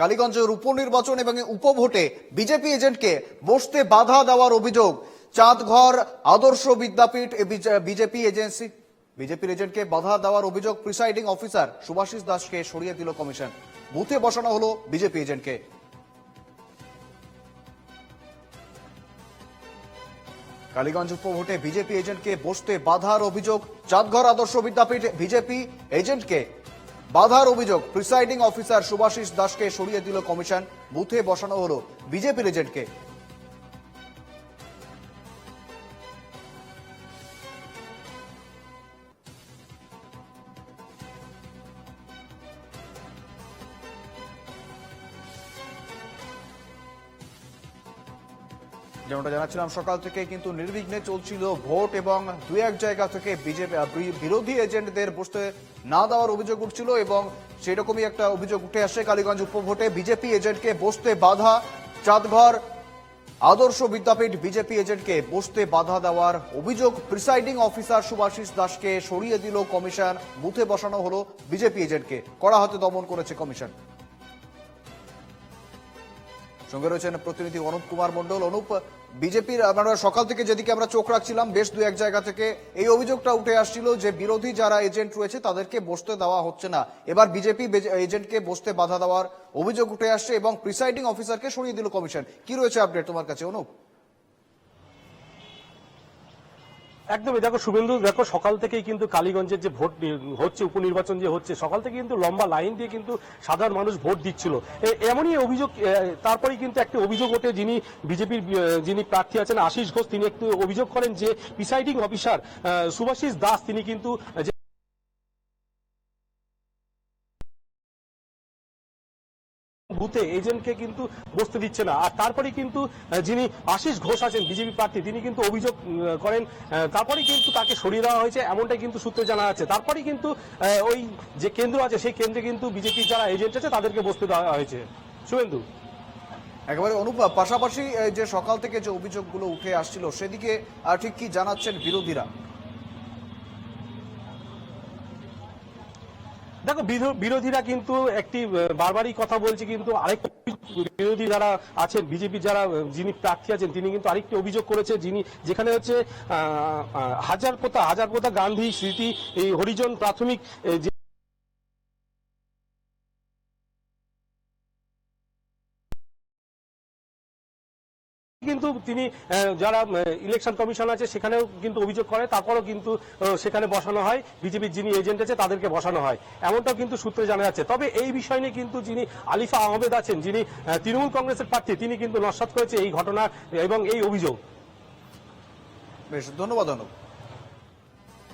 কালীগঞ্জের উপনির্বাচন এবং উপভোটে বিজেপি এজেন্টকে বসতে বাধা দেওয়ার অভিযোগ। চাঁদঘর আদর্শ বিদ্যাপীঠ বিজেপি এজেন্সি। বিজেপির এজেন্টকে বাধা দেওয়ার অভিযোগ প্রিসাইডিং অফিসার সুভাষিস দাসকে সরিয়ে দিল কমিশন। বুথে বসানো হলো বিজেপি এজেন্টকে। কালীগঞ্জ উপভোটে বিজেপি এজেন্টকে বসতে বাধার অভিযোগ। চাঁদঘর আদর্শ বিদ্যাপীঠ বিজেপি এজেন্টকে বাধার অভিযোগ। প্রিসাইডিং অফিসার সুভাশিস দাসকে সরিয়ে দিল কমিশন। বুথে বসানো হলো বিজেপি এজেন্টকে। যেমনটা জানাচ্ছিলাম, সকাল থেকে কিন্তু নির্বিঘ্নে চলছিল ভোট এবং দুই এক জায়গা থেকে বিজেপি বিরোধী এজেন্টদের বসতে না দেওয়ার অভিযোগ উঠছিল এবং সেরকমই একটা অভিযোগ উঠে আসে কালীগঞ্জ উপভোটে। বিজেপি এজেন্টকে বসতে বাধা, চাঁদঘর আদর্শ বিদ্যাপীঠ বিজেপি এজেন্টকে বসতে বাধা দেওয়ার অভিযোগ। প্রিসাইডিং অফিসার সুভাষিস দাসকে সরিয়ে দিল কমিশন, বুথে বসানো হলো বিজেপি এজেন্টকে। কড়া হাতে দমন করেছে কমিশন। সঙ্গে রয়েছেন প্রতিনিধি অনুপ কুমার মন্ডল অনুপ, বিজেপির আমরা সকাল থেকে যেদিকে আমরা চোখ রাখছিলাম, বেশ দু এক জায়গা থেকে এই অভিযোগটা উঠে আসছিল যে বিরোধী যারা এজেন্ট রয়েছে তাদেরকে বসতে দেওয়া হচ্ছে না। এবার বিজেপি এজেন্টকে বসতে বাধা দেওয়ার অভিযোগ উঠে আসছে এবং প্রিসাইডিং অফিসারকে সরিয়ে দিল কমিশন। কি রয়েছে আপডেট তোমার কাছে, অনুপ? একদমই। দেখো শুভেন্দু, দেখো সকাল থেকেই কিন্তু কালীগঞ্জের যে ভোট হচ্ছে, উপনির্বাচন যে হচ্ছে, সকাল থেকে কিন্তু লম্বা লাইন দিয়ে কিন্তু সাধারণ মানুষ ভোট দিচ্ছিল। এমনই অভিযোগ তারপরেই কিন্তু একটি অভিযোগ ওঠে যিনি বিজেপির যিনি প্রার্থী আছেন, আশিস ঘোষ। তিনি একটু অভিযোগ করেন যে প্রিসাইডিং অফিসার সুভাশিস দাস, তিনি কিন্তু বুথে এজেন্টকে কিন্তু বসতে দিচ্ছে না। আর তারপরে কিন্তু যিনি আশিস ঘোষ আছেন, বিজেপি প্রার্থী, তিনি কিন্তু অভিযোগ করেন তারপরে কিন্তু তাকে সরিয়ে দেওয়া হয়েছে, এমনটাই কিন্তু সূত্রে জানা যাচ্ছে। তারপরে কিন্তু ওই যে কেন্দ্র আছে, সেই কেন্দ্রে কিন্তু বিজেপির যারা এজেন্ট আছে, তাদেরকে বসতে দেওয়া হয়েছে। শুভেন্দু? একেবারে অনুপ পাশাপাশি যে সকাল থেকে যে অভিযোগগুলো উঠে আসছিল, সেদিকে ঠিক কি জানাচ্ছেন বিরোধীরা? দেখো বিরোধীরা কিন্তু একটি বারবারই কথা বলছে, কিন্তু আরেকটি বিরোধী যারা আছেন, বিজেপি যারা যিনি প্রার্থী আছেন, তিনি কিন্তু আরেকটি অভিযোগ করেছে, যিনি, যেখানে হচ্ছে হাজার পোতা হাজার পোতা গান্ধী স্মৃতি, এই হরিজন প্রাথমিক কিন্তু তিনি যারা ইলেকশন কমিশন আছে, সেখানেও কিন্তু অভিযোগ করে, তারপরও কিন্তু সেখানে বসানো হয়। বিজেপির যিনি এজেন্ট আছে, তাদেরকে বসানো হয়। এমনটাও কিন্তু সূত্রে জানা যাচ্ছে। তবে এই বিষয় নিয়ে কিন্তু যিনি আলিফা আহমেদ আছেন, যিনি তৃণমূল কংগ্রেসের প্রার্থী, তিনি কিন্তু নস্বাত করেছে এই ঘটনা এবং এই অভিযোগ। বেশ, ধন্যবাদ, অনুপ।